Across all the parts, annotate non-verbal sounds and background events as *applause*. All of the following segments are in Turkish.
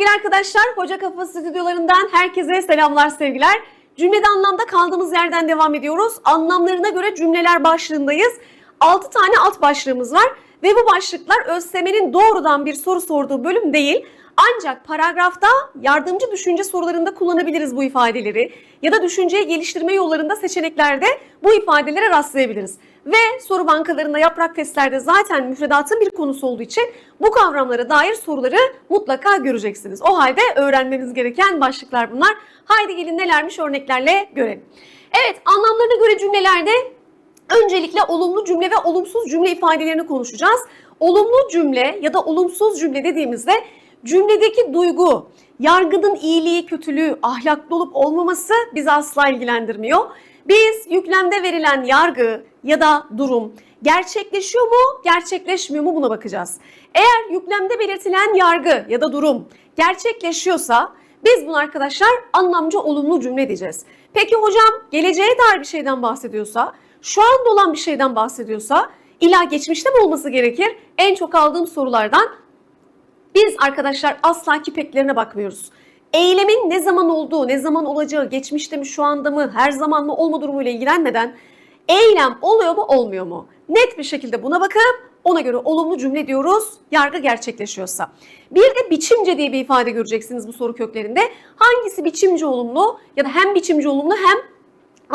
sevgili arkadaşlar. Hoca Kafası stüdyolarından herkese selamlar sevgiler. Cümlede anlamda kaldığımız yerden devam ediyoruz. Anlamlarına göre cümleler başlığındayız. 6 tane alt başlığımız var. Ve bu başlıklar ÖSYM'nin doğrudan bir soru sorduğu bölüm değil. Ancak paragrafta yardımcı düşünce sorularında kullanabiliriz bu ifadeleri. Ya da düşünceyi geliştirme yollarında seçeneklerde bu ifadelere rastlayabiliriz. Ve soru bankalarında yaprak testlerde zaten müfredatın bir konusu olduğu için bu kavramlara dair soruları mutlaka göreceksiniz. O halde öğrenmeniz gereken başlıklar bunlar. Haydi gelin nelermiş örneklerle görelim. Evet anlamlarına göre cümlelerde öncelikle olumlu cümle ve olumsuz cümle ifadelerini konuşacağız. Olumlu cümle ya da olumsuz cümle dediğimizde cümledeki duygu, yargının iyiliği, kötülüğü, ahlaklı olup olmaması bizi asla ilgilendirmiyor. Biz yüklemde verilen yargı ya da durum gerçekleşiyor mu, gerçekleşmiyor mu buna bakacağız. Eğer yüklemde belirtilen yargı ya da durum gerçekleşiyorsa biz bunu arkadaşlar anlamcı olumlu cümle diyeceğiz. Peki hocam geleceğe dair bir şeyden bahsediyorsa, şu anda olan bir şeyden bahsediyorsa illa geçmişte mi olması gerekir? En çok aldığım sorulardan biz arkadaşlar asla kipeklerine bakmıyoruz. Eylemin ne zaman olduğu, ne zaman olacağı, geçmişte mi, şu anda mı, her zaman mı olma durumuyla ilgilenmeden eylem oluyor mu, olmuyor mu? Net bir şekilde buna bakıp ona göre olumlu cümle diyoruz yargı gerçekleşiyorsa. Bir de biçimce diye bir ifade göreceksiniz bu soru köklerinde. Hangisi biçimci olumlu ya da hem biçimci olumlu hem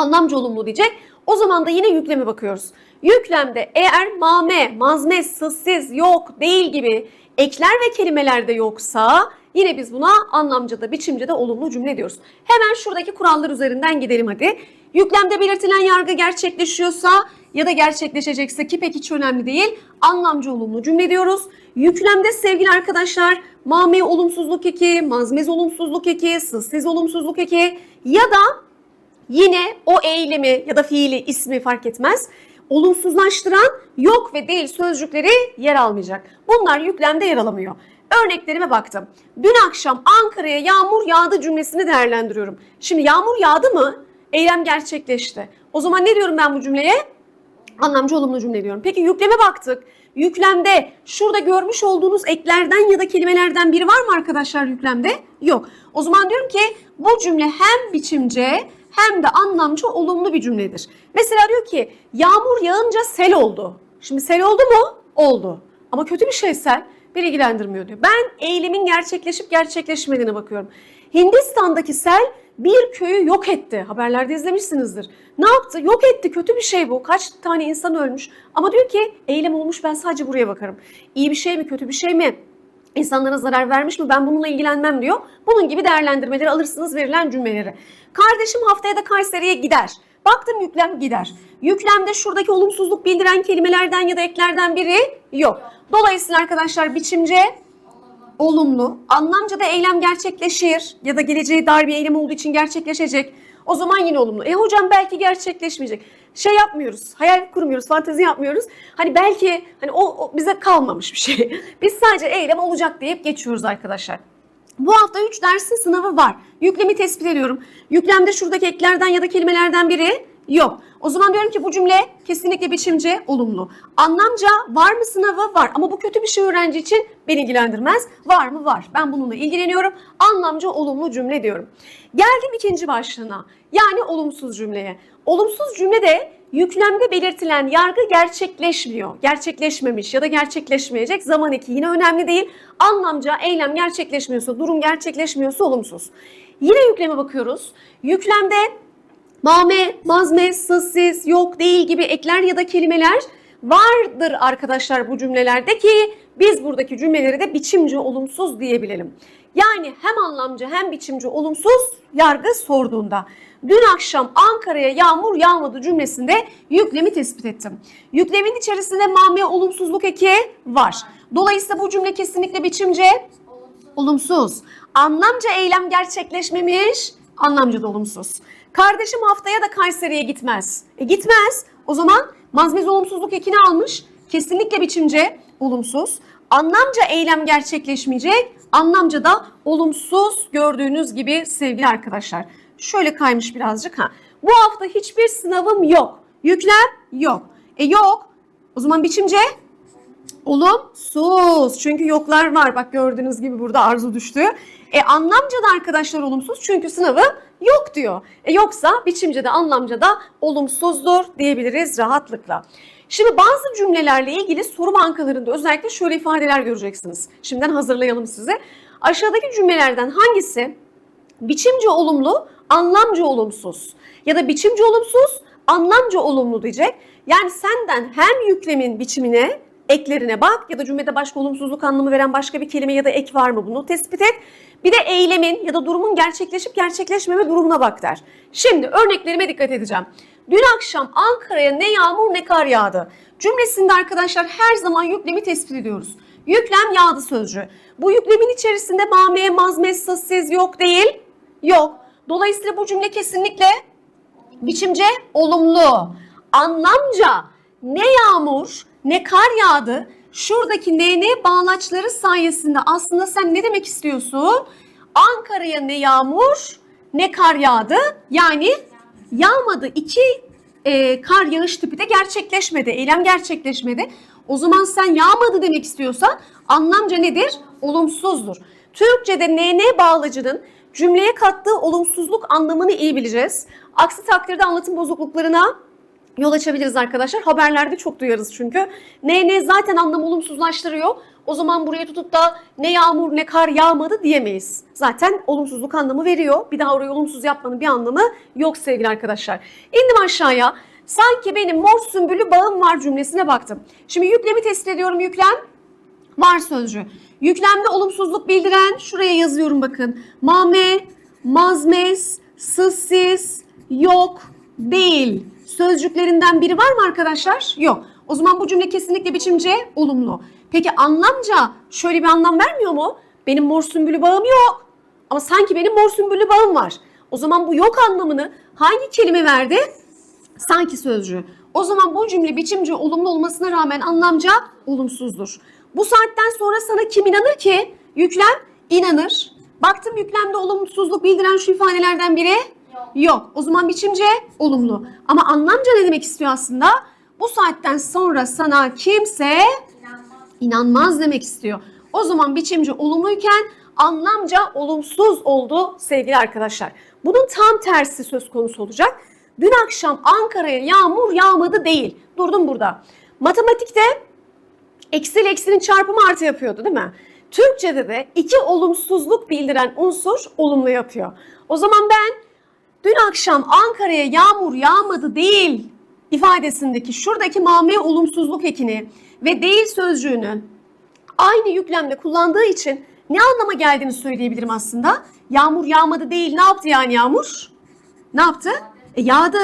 anlamcı olumlu diyecek. O zaman da yine yükleme bakıyoruz. Yüklemde eğer mame, mazme, sızsiz, yok, değil gibi ekler ve kelimeler de yoksa yine biz buna anlamcıda, biçimce de olumlu cümle diyoruz. Hemen şuradaki kurallar üzerinden gidelim hadi. Yüklemde belirtilen yargı gerçekleşiyorsa ya da gerçekleşecekse ki pek hiç önemli değil. Anlamcı olumlu cümle diyoruz. Yüklemde sevgili arkadaşlar mame olumsuzluk eki, mazmez olumsuzluk eki, sızsiz olumsuzluk eki ya da yine o eylemi ya da fiili ismi fark etmez olumsuzlaştıran yok ve değil sözcükleri yer almayacak. Bunlar yüklemde yer alamıyor. Örneklerime baktım. Dün akşam Ankara'ya yağmur yağdı cümlesini değerlendiriyorum. Şimdi yağmur yağdı mı? Eylem gerçekleşti. O zaman ne diyorum ben bu cümleye? Anlamcı olumlu cümle diyorum. Peki yükleme baktık. Yüklemde şurada görmüş olduğunuz eklerden ya da kelimelerden biri var mı arkadaşlar yüklemde? Yok. O zaman diyorum ki bu cümle hem biçimce hem de anlamcı olumlu bir cümledir. Mesela diyor ki yağmur yağınca sel oldu. Şimdi sel oldu mu? Oldu. Ama kötü bir şey sel. Beni ilgilendirmiyor diyor. Ben eylemin gerçekleşip gerçekleşmediğine bakıyorum. Hindistan'daki sel bir köyü yok etti. Haberlerde izlemişsinizdir. Ne yaptı? Yok etti. Kötü bir şey bu. Kaç tane insan ölmüş. Ama diyor ki eylem olmuş ben sadece buraya bakarım. İyi bir şey mi kötü bir şey mi? İnsanlara zarar vermiş mi? Ben bununla ilgilenmem diyor. Bunun gibi değerlendirmeleri alırsınız verilen cümleleri. Kardeşim haftaya da Kayseri'ye gider. Baktım yüklem gider. Yüklemde şuradaki olumsuzluk bildiren kelimelerden ya da eklerden biri yok. Dolayısıyla arkadaşlar biçimce olumlu. Anlamca da eylem gerçekleşir ya da geleceğe dair bir eylem olduğu için gerçekleşecek. O zaman yine olumlu. E hocam belki gerçekleşmeyecek. Şey yapmıyoruz, hayal kurmuyoruz, fantezi yapmıyoruz. Hani belki hani o, o bize kalmamış bir şey. *laughs* Biz sadece eylem olacak deyip geçiyoruz arkadaşlar. Bu hafta 3 dersin sınavı var. Yüklemi tespit ediyorum. Yüklemde şuradaki eklerden ya da kelimelerden biri yok. O zaman diyorum ki bu cümle kesinlikle biçimce olumlu. Anlamca var mı sınavı? Var. Ama bu kötü bir şey öğrenci için beni ilgilendirmez. Var mı? Var. Ben bununla ilgileniyorum. Anlamca olumlu cümle diyorum. Geldim ikinci başlığına. Yani olumsuz cümleye. Olumsuz cümle de yüklemde belirtilen yargı gerçekleşmiyor. Gerçekleşmemiş ya da gerçekleşmeyecek. Zaman eki yine önemli değil. Anlamca eylem gerçekleşmiyorsa, durum gerçekleşmiyorsa olumsuz. Yine yükleme bakıyoruz. Yüklemde mame, mazme, sızsiz, yok, değil gibi ekler ya da kelimeler vardır arkadaşlar bu cümlelerde ki biz buradaki cümleleri de biçimci olumsuz diyebilelim. Yani hem anlamcı hem biçimci olumsuz yargı sorduğunda. Dün akşam Ankara'ya yağmur yağmadı cümlesinde yüklemi tespit ettim. Yüklemin içerisinde mame olumsuzluk eki var. Dolayısıyla bu cümle kesinlikle biçimce olumsuz. Anlamca eylem gerçekleşmemiş, anlamca da olumsuz. Kardeşim haftaya da Kayseri'ye gitmez. E gitmez. O zaman mazmez olumsuzluk ekini almış. Kesinlikle biçimce olumsuz. Anlamca eylem gerçekleşmeyecek. Anlamca da olumsuz gördüğünüz gibi sevgili arkadaşlar. Şöyle kaymış birazcık ha. Bu hafta hiçbir sınavım yok. Yüklem yok. E yok. O zaman biçimce Olumsuz. Çünkü yoklar var. Bak gördüğünüz gibi burada arzu düştü. E anlamca da arkadaşlar olumsuz çünkü sınavı yok diyor. E yoksa biçimce de anlamca da olumsuzdur diyebiliriz rahatlıkla. Şimdi bazı cümlelerle ilgili soru bankalarında özellikle şöyle ifadeler göreceksiniz. Şimdiden hazırlayalım size. Aşağıdaki cümlelerden hangisi biçimce olumlu, anlamca olumsuz ya da biçimce olumsuz, anlamca olumlu diyecek. Yani senden hem yüklemin biçimine, eklerine bak ya da cümlede başka olumsuzluk anlamı veren başka bir kelime ya da ek var mı bunu tespit et. Bir de eylemin ya da durumun gerçekleşip gerçekleşmeme durumuna bak der. Şimdi örneklerime dikkat edeceğim. Dün akşam Ankara'ya ne yağmur ne kar yağdı. Cümlesinde arkadaşlar her zaman yüklemi tespit ediyoruz. Yüklem yağdı sözcüğü. Bu yüklemin içerisinde mame, mazmez, sassiz yok değil. Yok. Dolayısıyla bu cümle kesinlikle biçimce olumlu. Anlamca ne yağmur ne kar yağdı. Şuradaki NN bağlaçları sayesinde aslında sen ne demek istiyorsun? Ankara'ya ne yağmur ne kar yağdı. Yani yağmadı. İki e, kar yağış tipi de gerçekleşmedi. Eylem gerçekleşmedi. O zaman sen yağmadı demek istiyorsan anlamca nedir? Olumsuzdur. Türkçe'de NN bağlacının cümleye kattığı olumsuzluk anlamını iyi bileceğiz. Aksi takdirde anlatım bozukluklarına yol açabiliriz arkadaşlar. Haberlerde çok duyarız çünkü. Ne ne zaten anlam olumsuzlaştırıyor. O zaman buraya tutup da ne yağmur ne kar yağmadı diyemeyiz. Zaten olumsuzluk anlamı veriyor. Bir daha orayı olumsuz yapmanın bir anlamı yok sevgili arkadaşlar. İndim aşağıya. Sanki benim mor sümbülü bağım var cümlesine baktım. Şimdi yüklemi tespit ediyorum. Yüklem var sözcüğü. Yüklemde olumsuzluk bildiren şuraya yazıyorum bakın. Mame, mazmez, sızsiz, yok, değil. Sözcüklerinden biri var mı arkadaşlar? Yok. O zaman bu cümle kesinlikle biçimce olumlu. Peki anlamca şöyle bir anlam vermiyor mu? Benim mor sümbülü bağım yok. Ama sanki benim mor sümbülü bağım var. O zaman bu yok anlamını hangi kelime verdi? Sanki sözcüğü. O zaman bu cümle biçimce olumlu olmasına rağmen anlamca olumsuzdur. Bu saatten sonra sana kim inanır ki? Yüklem inanır. Baktım yüklemde olumsuzluk bildiren şu ifadelerden biri yok. O zaman biçimce olumlu. Ama anlamca ne demek istiyor aslında? Bu saatten sonra sana kimse inanmaz demek istiyor. O zaman biçimce olumluyken anlamca olumsuz oldu sevgili arkadaşlar. Bunun tam tersi söz konusu olacak. Dün akşam Ankara'ya yağmur yağmadı değil. Durdum burada. Matematikte eksiyle eksinin çarpımı artı yapıyordu değil mi? Türkçe'de de iki olumsuzluk bildiren unsur olumlu yapıyor. O zaman ben dün akşam Ankara'ya yağmur yağmadı değil ifadesindeki şuradaki mame olumsuzluk ekini ve değil sözcüğünü aynı yüklemde kullandığı için ne anlama geldiğini söyleyebilirim aslında. Yağmur yağmadı değil ne yaptı yani yağmur? Ne yaptı? E, yağdı.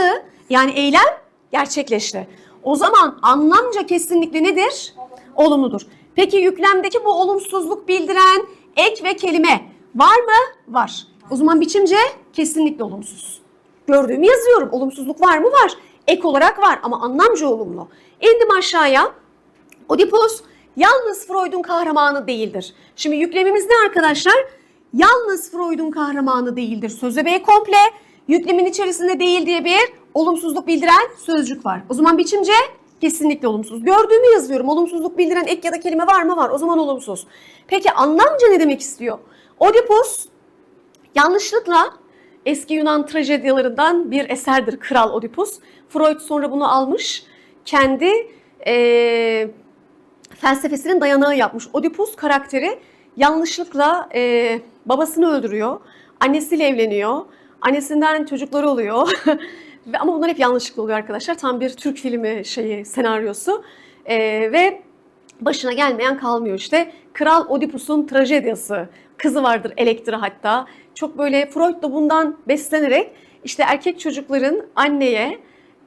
Yani eylem gerçekleşti. O zaman anlamca kesinlikle nedir? Olumludur. Peki yüklemdeki bu olumsuzluk bildiren ek ve kelime var mı? Var. O zaman biçimce kesinlikle olumsuz. Gördüğümü yazıyorum. Olumsuzluk var mı? Var. Ek olarak var ama anlamca olumlu. İndim aşağıya. Oedipus yalnız Freud'un kahramanı değildir. Şimdi yüklemimiz ne arkadaşlar? Yalnız Freud'un kahramanı değildir. Söze B komple yüklemin içerisinde değil diye bir olumsuzluk bildiren sözcük var. O zaman biçimce kesinlikle olumsuz. Gördüğümü yazıyorum. Olumsuzluk bildiren ek ya da kelime var mı? Var. O zaman olumsuz. Peki anlamca ne demek istiyor? Oedipus yanlışlıkla eski Yunan trajedyalarından bir eserdir Kral Oedipus. Freud sonra bunu almış. Kendi eee felsefesinin dayanağı yapmış. Oedipus karakteri yanlışlıkla e, babasını öldürüyor. Annesiyle evleniyor. Annesinden çocukları oluyor. *laughs* Ama bunlar hep yanlışlıkla oluyor arkadaşlar. Tam bir Türk filmi şeyi senaryosu. E, ve başına gelmeyen kalmıyor işte. Kral Oedipus'un trajedyası. Kızı vardır Elektra hatta. Çok böyle Freud da bundan beslenerek işte erkek çocukların anneye,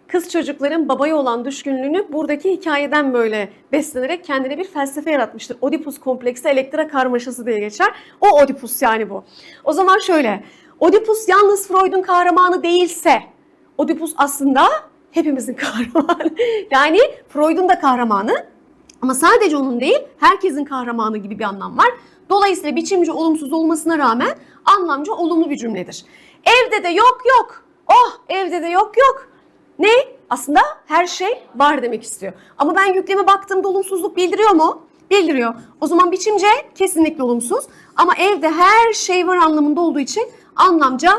kız çocukların babaya olan düşkünlüğünü buradaki hikayeden böyle beslenerek kendine bir felsefe yaratmıştır. Oedipus kompleksi Elektra karmaşası diye geçer. O Oedipus yani bu. O zaman şöyle. Oedipus yalnız Freud'un kahramanı değilse Oedipus aslında hepimizin *laughs* kahramanı. Yani Freud'un da kahramanı ama sadece onun değil herkesin kahramanı gibi bir anlam var. Dolayısıyla biçimci olumsuz olmasına rağmen anlamcı olumlu bir cümledir. Evde de yok yok. Oh evde de yok yok. Ne? Aslında her şey var demek istiyor. Ama ben yükleme baktığımda olumsuzluk bildiriyor mu? bildiriyor. O zaman biçimce kesinlikle olumsuz. Ama evde her şey var anlamında olduğu için anlamca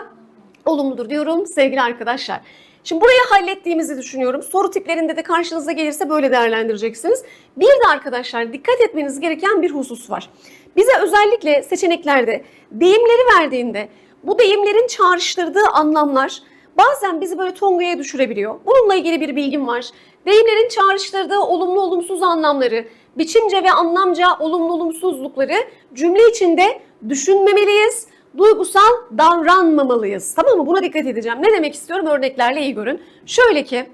olumludur diyorum sevgili arkadaşlar. Şimdi burayı hallettiğimizi düşünüyorum. Soru tiplerinde de karşınıza gelirse böyle değerlendireceksiniz. Bir de arkadaşlar dikkat etmeniz gereken bir husus var. Bize özellikle seçeneklerde deyimleri verdiğinde bu deyimlerin çağrıştırdığı anlamlar bazen bizi böyle tongaya düşürebiliyor. Bununla ilgili bir bilgim var. Deyimlerin çağrıştırdığı olumlu olumsuz anlamları, biçimce ve anlamca olumlu olumsuzlukları cümle içinde düşünmemeliyiz duygusal davranmamalıyız. Tamam mı? Buna dikkat edeceğim. Ne demek istiyorum? Örneklerle iyi görün. Şöyle ki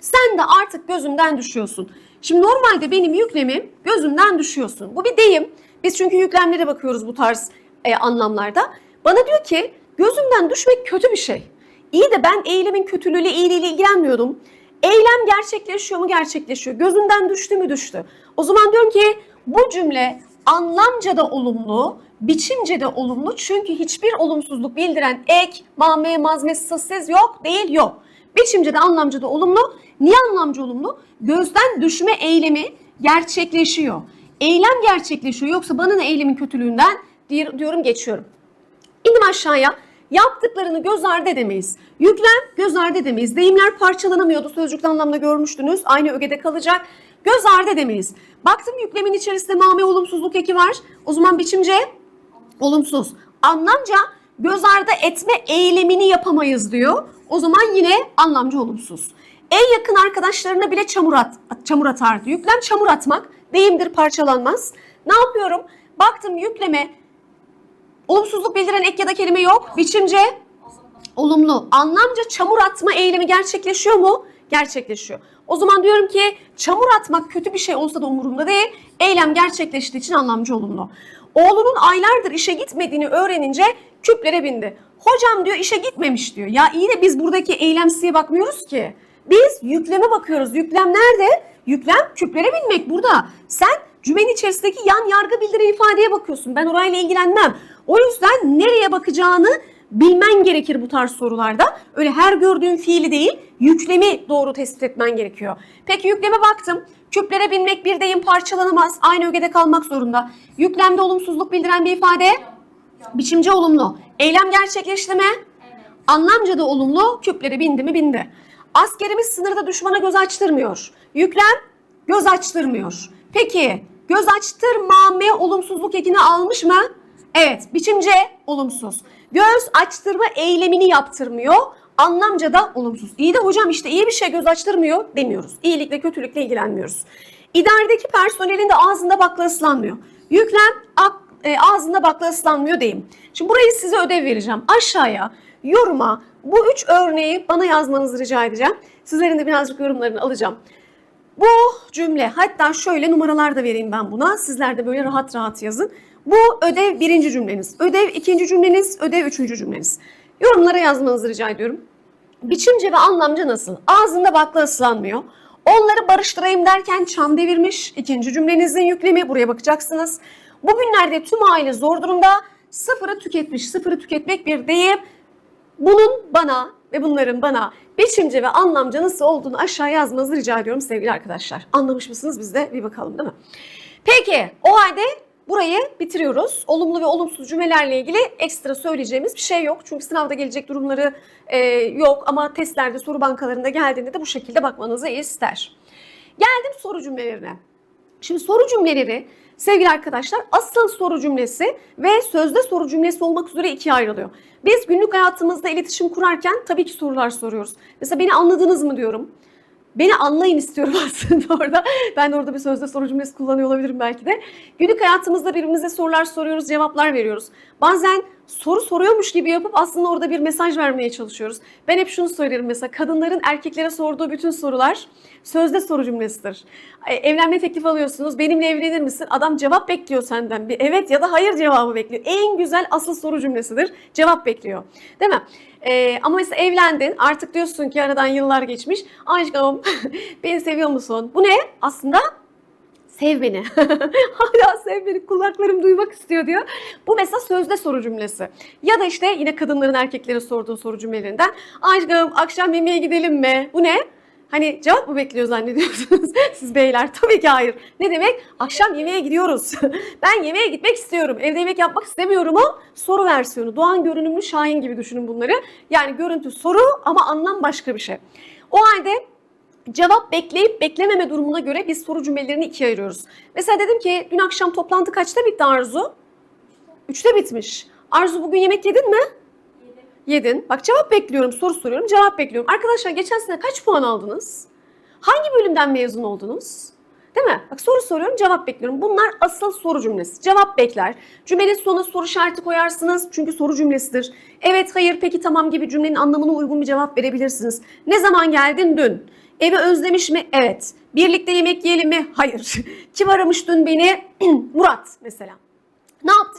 sen de artık gözümden düşüyorsun. Şimdi normalde benim yüklemim gözümden düşüyorsun. Bu bir deyim. Biz çünkü yüklemlere bakıyoruz bu tarz e, anlamlarda. Bana diyor ki gözümden düşmek kötü bir şey. İyi de ben eylemin kötülüğüyle iyiliğiyle ilgilenmiyordum. Eylem gerçekleşiyor mu gerçekleşiyor. Gözümden düştü mü düştü. O zaman diyorum ki bu cümle anlamca da olumlu, biçimce de olumlu. Çünkü hiçbir olumsuzluk bildiren ek, mame, mazme, sessiz yok, değil yok. Biçimce de anlamca da olumlu. Niye anlamca olumlu? Gözden düşme eylemi gerçekleşiyor. Eylem gerçekleşiyor. Yoksa bana ne eylemin kötülüğünden diyor- diyorum geçiyorum. İndim aşağıya. Yaptıklarını göz ardı edemeyiz. Yüklem göz ardı edemeyiz. Deyimler parçalanamıyordu. Sözcükte anlamda görmüştünüz. Aynı ögede kalacak. Göz ardı edemeyiz. Baktım yüklemin içerisinde mame olumsuzluk eki var. O zaman biçimce olumsuz. Anlamca göz ardı etme eylemini yapamayız diyor. O zaman yine anlamca olumsuz. En yakın arkadaşlarına bile çamur, at, çamur atardı. Yüklem çamur atmak deyimdir parçalanmaz. Ne yapıyorum? Baktım yükleme olumsuzluk bildiren ek ya da kelime yok. Biçimce olumlu. Anlamca çamur atma eylemi gerçekleşiyor mu? Gerçekleşiyor. O zaman diyorum ki çamur atmak kötü bir şey olsa da umurumda değil. Eylem gerçekleştiği için anlamcı olumlu. Oğlunun aylardır işe gitmediğini öğrenince küplere bindi. Hocam diyor işe gitmemiş diyor. Ya iyi de biz buradaki eylemsiye bakmıyoruz ki. Biz yükleme bakıyoruz. Yüklem nerede? Yüklem küplere binmek burada. Sen cümlenin içerisindeki yan yargı bildiren ifadeye bakıyorsun. Ben orayla ilgilenmem. O yüzden nereye bakacağını bilmen gerekir bu tarz sorularda. Öyle her gördüğün fiili değil, yüklemi doğru tespit etmen gerekiyor. Peki yükleme baktım. Küplere binmek bir deyim parçalanamaz. Aynı ögede kalmak zorunda. Yüklemde olumsuzluk bildiren bir ifade. Biçimce olumlu. Eylem gerçekleşti mi? Anlamca da olumlu. Küplere bindi mi? Bindi. Askerimiz sınırda düşmana göz açtırmıyor. Yüklem göz açtırmıyor. Peki göz açtırmame olumsuzluk ekini almış mı? Evet. Biçimce olumsuz. Göz açtırma eylemini yaptırmıyor. Anlamca da olumsuz. İyi de hocam işte iyi bir şey göz açtırmıyor demiyoruz. İyilikle kötülükle ilgilenmiyoruz. İdaredeki personelin de ağzında bakla ıslanmıyor. Yüklem ak- e, ağzında bakla ıslanmıyor diyeyim. Şimdi burayı size ödev vereceğim. Aşağıya yoruma bu üç örneği bana yazmanızı rica edeceğim. Sizlerin de birazcık yorumlarını alacağım. Bu cümle hatta şöyle numaralar da vereyim ben buna. Sizler de böyle rahat rahat yazın. Bu ödev birinci cümleniz, ödev ikinci cümleniz, ödev üçüncü cümleniz. Yorumlara yazmanızı rica ediyorum. Biçimce ve anlamca nasıl? Ağzında bakla ıslanmıyor. Onları barıştırayım derken çam devirmiş. İkinci cümlenizin yüklemi buraya bakacaksınız. Bugünlerde tüm aile zor durumda. Sıfırı tüketmiş. Sıfırı tüketmek bir deyim. Bunun bana ve bunların bana biçimce ve anlamca nasıl olduğunu aşağı yazmanızı rica ediyorum sevgili arkadaşlar. Anlamış mısınız? Biz de bir bakalım değil mi? Peki o halde burayı bitiriyoruz. Olumlu ve olumsuz cümlelerle ilgili ekstra söyleyeceğimiz bir şey yok. Çünkü sınavda gelecek durumları e, yok ama testlerde soru bankalarında geldiğinde de bu şekilde bakmanızı ister. Geldim soru cümlelerine. Şimdi soru cümleleri sevgili arkadaşlar asıl soru cümlesi ve sözde soru cümlesi olmak üzere ikiye ayrılıyor. Biz günlük hayatımızda iletişim kurarken tabii ki sorular soruyoruz. Mesela beni anladınız mı diyorum. Beni anlayın istiyorum *laughs* aslında orada. Ben de orada bir sözde soru cümlesi kullanıyor olabilirim belki de. Günlük hayatımızda birbirimize sorular soruyoruz, cevaplar veriyoruz. Bazen soru soruyormuş gibi yapıp aslında orada bir mesaj vermeye çalışıyoruz. Ben hep şunu söylerim mesela kadınların erkeklere sorduğu bütün sorular sözde soru cümlesidir. E, Evlenme teklif alıyorsunuz. Benimle evlenir misin? Adam cevap bekliyor senden. Bir evet ya da hayır cevabı bekliyor. En güzel asıl soru cümlesidir. Cevap bekliyor. Değil mi? Ee, ama mesela evlendin artık diyorsun ki aradan yıllar geçmiş. Aşkım *laughs* beni seviyor musun? Bu ne? Aslında sev beni. *laughs* Hala sev beni kulaklarım duymak istiyor diyor. Bu mesela sözde soru cümlesi. Ya da işte yine kadınların erkeklere sorduğu soru cümlelerinden. Aşkım akşam yemeğe gidelim mi? Bu ne? Hani cevap mı bekliyor zannediyorsunuz *laughs* siz beyler? Tabii ki hayır. Ne demek? Akşam yemeğe gidiyoruz. *laughs* ben yemeğe gitmek istiyorum. Evde yemek yapmak istemiyorum o soru versiyonu. Doğan görünümlü Şahin gibi düşünün bunları. Yani görüntü soru ama anlam başka bir şey. O halde cevap bekleyip beklememe durumuna göre biz soru cümlelerini ikiye ayırıyoruz. Mesela dedim ki dün akşam toplantı kaçta bitti Arzu? Üçte bitmiş. Arzu bugün yemek yedin mi? Yedin. Bak cevap bekliyorum, soru soruyorum, cevap bekliyorum. Arkadaşlar geçen sene kaç puan aldınız? Hangi bölümden mezun oldunuz? Değil mi? Bak soru soruyorum, cevap bekliyorum. Bunlar asıl soru cümlesi. Cevap bekler. Cümlenin sonuna soru işareti koyarsınız çünkü soru cümlesidir. Evet, hayır, peki, tamam gibi cümlenin anlamına uygun bir cevap verebilirsiniz. Ne zaman geldin? Dün. Evi özlemiş mi? Evet. Birlikte yemek yiyelim mi? Hayır. *laughs* Kim aramış dün beni? *clears throat* Murat mesela.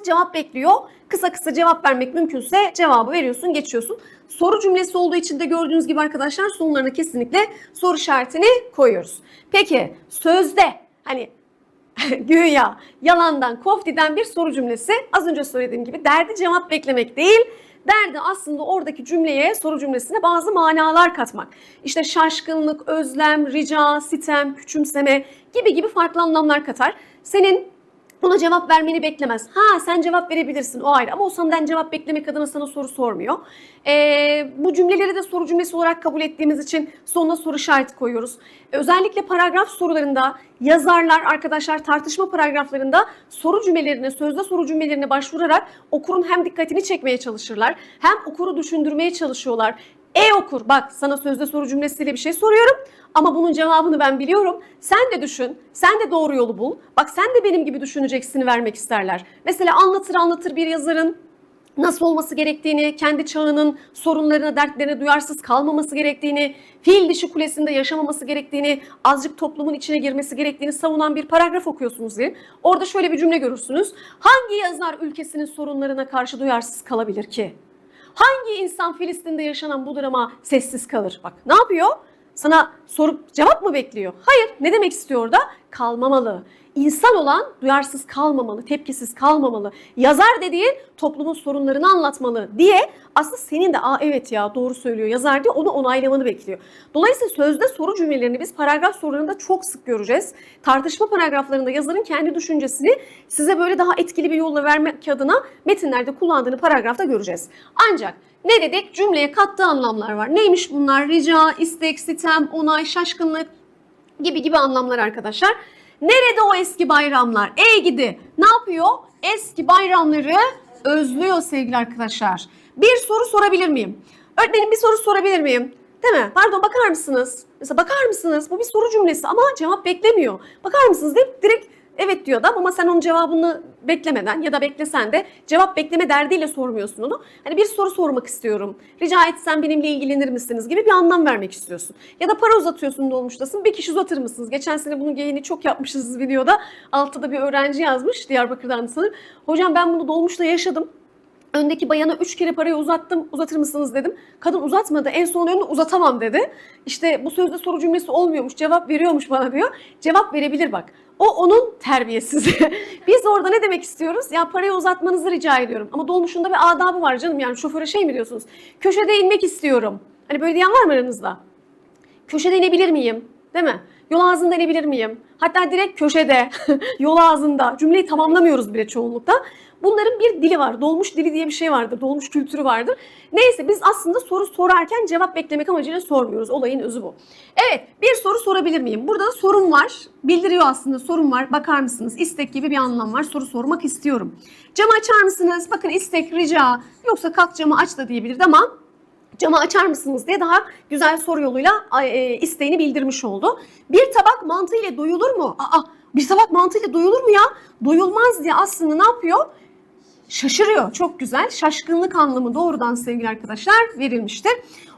Yaptı? Cevap bekliyor. Kısa kısa cevap vermek mümkünse cevabı veriyorsun, geçiyorsun. Soru cümlesi olduğu için de gördüğünüz gibi arkadaşlar sonlarına kesinlikle soru işaretini koyuyoruz. Peki sözde hani *laughs* güya yalandan koftiden bir soru cümlesi az önce söylediğim gibi derdi cevap beklemek değil. Derdi aslında oradaki cümleye, soru cümlesine bazı manalar katmak. İşte şaşkınlık, özlem, rica, sitem, küçümseme gibi gibi farklı anlamlar katar. Senin ona cevap vermeni beklemez. Ha sen cevap verebilirsin o ayrı ama o senden cevap beklemek adına sana soru sormuyor. Ee, bu cümleleri de soru cümlesi olarak kabul ettiğimiz için sonuna soru işareti koyuyoruz. Ee, özellikle paragraf sorularında yazarlar arkadaşlar tartışma paragraflarında soru cümlelerine, sözde soru cümlelerine başvurarak okurun hem dikkatini çekmeye çalışırlar hem okuru düşündürmeye çalışıyorlar. Ey okur bak sana sözde soru cümlesiyle bir şey soruyorum ama bunun cevabını ben biliyorum. Sen de düşün, sen de doğru yolu bul. Bak sen de benim gibi düşüneceksini vermek isterler. Mesela anlatır anlatır bir yazarın nasıl olması gerektiğini, kendi çağının sorunlarına, dertlerine duyarsız kalmaması gerektiğini, fil dişi kulesinde yaşamaması gerektiğini, azıcık toplumun içine girmesi gerektiğini savunan bir paragraf okuyorsunuz diye. Orada şöyle bir cümle görürsünüz. Hangi yazar ülkesinin sorunlarına karşı duyarsız kalabilir ki? Hangi insan Filistin'de yaşanan bu drama sessiz kalır? Bak ne yapıyor? Sana sorup cevap mı bekliyor? Hayır. Ne demek istiyor orada? Kalmamalı. İnsan olan duyarsız kalmamalı, tepkisiz kalmamalı. Yazar dediğin toplumun sorunlarını anlatmalı diye aslında senin de aa evet ya doğru söylüyor yazar diye onu onaylamanı bekliyor. Dolayısıyla sözde soru cümlelerini biz paragraf sorularında çok sık göreceğiz. Tartışma paragraflarında yazarın kendi düşüncesini size böyle daha etkili bir yolla vermek adına metinlerde kullandığını paragrafta göreceğiz. Ancak ne dedik? Cümleye kattığı anlamlar var. Neymiş bunlar? Rica, istek, sitem, onay, şaşkınlık gibi gibi anlamlar arkadaşlar. Nerede o eski bayramlar? Ey gidi ne yapıyor? Eski bayramları özlüyor sevgili arkadaşlar. Bir soru sorabilir miyim? Öğretmenim bir soru sorabilir miyim? Değil mi? Pardon bakar mısınız? Mesela bakar mısınız? Bu bir soru cümlesi ama cevap beklemiyor. Bakar mısınız deyip direkt evet diyor adam ama sen onun cevabını beklemeden ya da beklesen de cevap bekleme derdiyle sormuyorsun onu. Hani bir soru sormak istiyorum. Rica etsem benimle ilgilenir misiniz gibi bir anlam vermek istiyorsun. Ya da para uzatıyorsun dolmuştasın. Bir kişi uzatır mısınız? Geçen sene bunun geyini çok yapmışız videoda. Altta da bir öğrenci yazmış Diyarbakır'dan sanırım. Hocam ben bunu dolmuşta yaşadım. Öndeki bayana üç kere parayı uzattım, uzatır mısınız dedim. Kadın uzatmadı, en son önünü uzatamam dedi. İşte bu sözde soru cümlesi olmuyormuş, cevap veriyormuş bana diyor. Cevap verebilir bak. O onun terbiyesizi. *laughs* Biz orada ne demek istiyoruz? Ya parayı uzatmanızı rica ediyorum. Ama dolmuşunda bir adabı var canım. Yani şoföre şey mi diyorsunuz? Köşede inmek istiyorum. Hani böyle diyen var mı aranızda? Köşede inebilir miyim? Değil mi? Yol ağzında inebilir miyim? Hatta direkt köşede, *laughs* yol ağzında. Cümleyi tamamlamıyoruz bile çoğunlukta. Bunların bir dili var. Dolmuş dili diye bir şey vardır. Dolmuş kültürü vardır. Neyse biz aslında soru sorarken cevap beklemek amacıyla sormuyoruz. Olayın özü bu. Evet bir soru sorabilir miyim? Burada da sorun var. Bildiriyor aslında sorun var. Bakar mısınız? İstek gibi bir anlam var. Soru sormak istiyorum. Camı açar mısınız? Bakın istek, rica. Yoksa kalk camı aç da diyebilirdi ama camı açar mısınız diye daha güzel soru yoluyla e, isteğini bildirmiş oldu. Bir tabak mantı ile doyulur mu? Aa, bir tabak mantı ile doyulur mu ya? Doyulmaz diye aslında ne yapıyor? Şaşırıyor. Çok güzel. Şaşkınlık anlamı doğrudan sevgili arkadaşlar verilmiştir.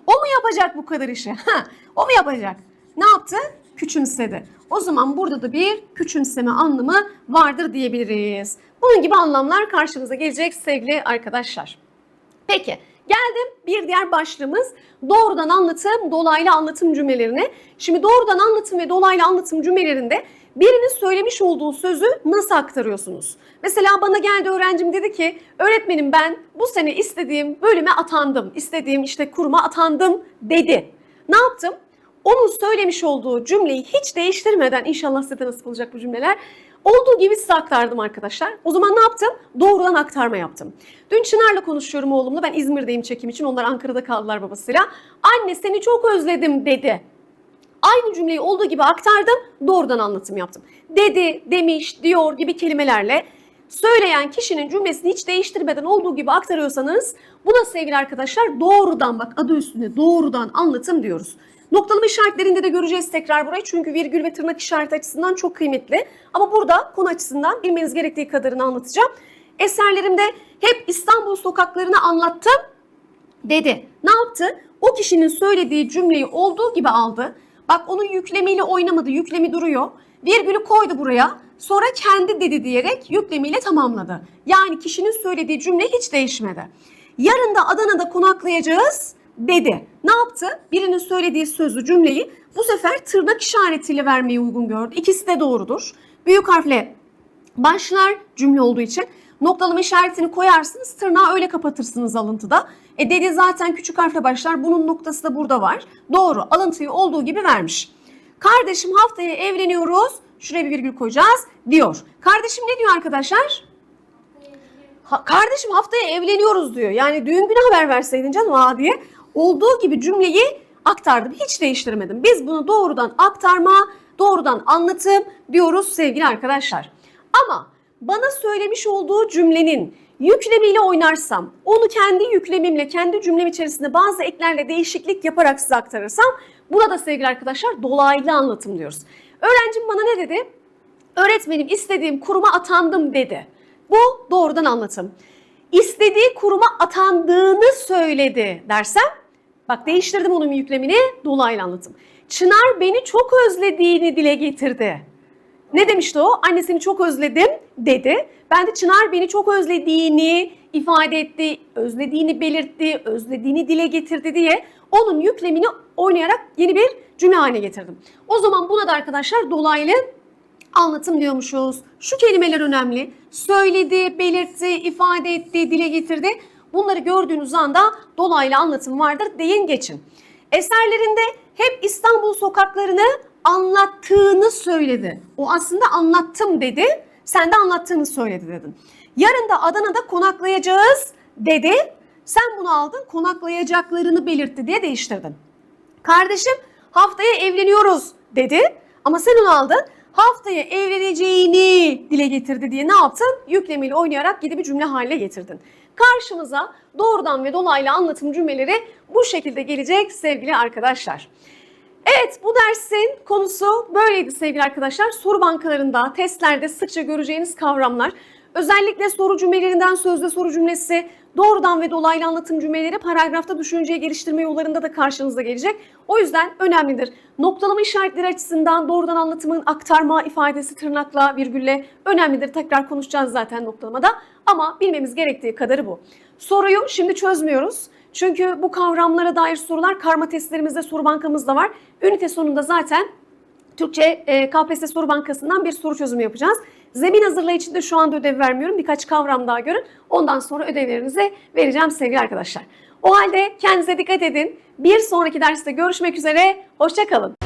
O mu yapacak bu kadar işi? Ha, o mu yapacak? Ne yaptı? Küçümsedi. O zaman burada da bir küçümseme anlamı vardır diyebiliriz. Bunun gibi anlamlar karşımıza gelecek sevgili arkadaşlar. Peki geldim bir diğer başlığımız doğrudan anlatım, dolaylı anlatım cümlelerine. Şimdi doğrudan anlatım ve dolaylı anlatım cümlelerinde birinin söylemiş olduğu sözü nasıl aktarıyorsunuz? Mesela bana geldi öğrencim dedi ki öğretmenim ben bu sene istediğim bölüme atandım, istediğim işte kuruma atandım dedi. Ne yaptım? onun söylemiş olduğu cümleyi hiç değiştirmeden inşallah size de nasip olacak bu cümleler. Olduğu gibi size aktardım arkadaşlar. O zaman ne yaptım? Doğrudan aktarma yaptım. Dün Çınar'la konuşuyorum oğlumla. Ben İzmir'deyim çekim için. Onlar Ankara'da kaldılar babasıyla. Anne seni çok özledim dedi. Aynı cümleyi olduğu gibi aktardım, doğrudan anlatım yaptım. Dedi, demiş, diyor gibi kelimelerle söyleyen kişinin cümlesini hiç değiştirmeden olduğu gibi aktarıyorsanız buna sevgili arkadaşlar doğrudan bak adı üstünde doğrudan anlatım diyoruz. Noktalama işaretlerinde de göreceğiz tekrar burayı çünkü virgül ve tırnak işareti açısından çok kıymetli. Ama burada konu açısından bilmeniz gerektiği kadarını anlatacağım. Eserlerimde hep İstanbul sokaklarını anlattım dedi. Ne yaptı? O kişinin söylediği cümleyi olduğu gibi aldı. Bak onun yüklemiyle oynamadı. Yüklemi duruyor. Virgülü koydu buraya. Sonra kendi dedi diyerek yüklemiyle tamamladı. Yani kişinin söylediği cümle hiç değişmedi. Yarın da Adana'da konaklayacağız dedi. Ne yaptı? Birinin söylediği sözü cümleyi bu sefer tırnak işaretiyle vermeyi uygun gördü. İkisi de doğrudur. Büyük harfle başlar cümle olduğu için noktalama işaretini koyarsınız tırnağı öyle kapatırsınız alıntıda. E dedi zaten küçük harfle başlar bunun noktası da burada var. Doğru alıntıyı olduğu gibi vermiş. Kardeşim haftaya evleniyoruz. Şuraya bir virgül koyacağız diyor. Kardeşim ne diyor arkadaşlar? Ha, kardeşim haftaya evleniyoruz diyor. Yani düğün günü haber verseydin canım ha diye. Olduğu gibi cümleyi aktardım. Hiç değiştirmedim. Biz bunu doğrudan aktarma, doğrudan anlatım diyoruz sevgili arkadaşlar. Ama bana söylemiş olduğu cümlenin yüklemiyle oynarsam, onu kendi yüklemimle, kendi cümlem içerisinde bazı eklerle değişiklik yaparak size aktarırsam buna da sevgili arkadaşlar dolaylı anlatım diyoruz. Öğrencim bana ne dedi? Öğretmenim istediğim kuruma atandım dedi. Bu doğrudan anlatım. İstediği kuruma atandığını söyledi dersem, bak değiştirdim onun yüklemini, dolaylı anlatım. Çınar beni çok özlediğini dile getirdi. Ne demişti o? Annesini çok özledim dedi. Ben de Çınar beni çok özlediğini ifade etti, özlediğini belirtti, özlediğini dile getirdi diye onun yüklemini oynayarak yeni bir cümle haline getirdim. O zaman buna da arkadaşlar dolaylı anlatım diyormuşuz. Şu kelimeler önemli. Söyledi, belirtti, ifade etti, dile getirdi. Bunları gördüğünüz anda dolaylı anlatım vardır deyin geçin. Eserlerinde hep İstanbul sokaklarını anlattığını söyledi. O aslında anlattım dedi. Sen de anlattığını söyledi dedin. Yarın da Adana'da konaklayacağız dedi. Sen bunu aldın konaklayacaklarını belirtti diye değiştirdin. Kardeşim haftaya evleniyoruz dedi. Ama sen onu aldın haftaya evleneceğini dile getirdi diye ne yaptın? Yüklemiyle oynayarak gidip bir cümle haline getirdin. Karşımıza doğrudan ve dolaylı anlatım cümleleri bu şekilde gelecek sevgili arkadaşlar. Evet bu dersin konusu böyleydi sevgili arkadaşlar. Soru bankalarında, testlerde sıkça göreceğiniz kavramlar. Özellikle soru cümlelerinden sözde soru cümlesi, doğrudan ve dolaylı anlatım cümleleri paragrafta düşünceyi geliştirme yollarında da karşınıza gelecek. O yüzden önemlidir. Noktalama işaretleri açısından doğrudan anlatımın aktarma ifadesi tırnakla, virgülle önemlidir. Tekrar konuşacağız zaten noktalamada. Ama bilmemiz gerektiği kadarı bu. Soruyu şimdi çözmüyoruz. Çünkü bu kavramlara dair sorular karma testlerimizde soru bankamızda var. Ünite sonunda zaten Türkçe e, KPSS soru bankasından bir soru çözümü yapacağız. Zemin hazırlayıcı için de şu anda ödev vermiyorum. Birkaç kavram daha görün. Ondan sonra ödevlerinizi vereceğim sevgili arkadaşlar. O halde kendinize dikkat edin. Bir sonraki derste görüşmek üzere. Hoşçakalın.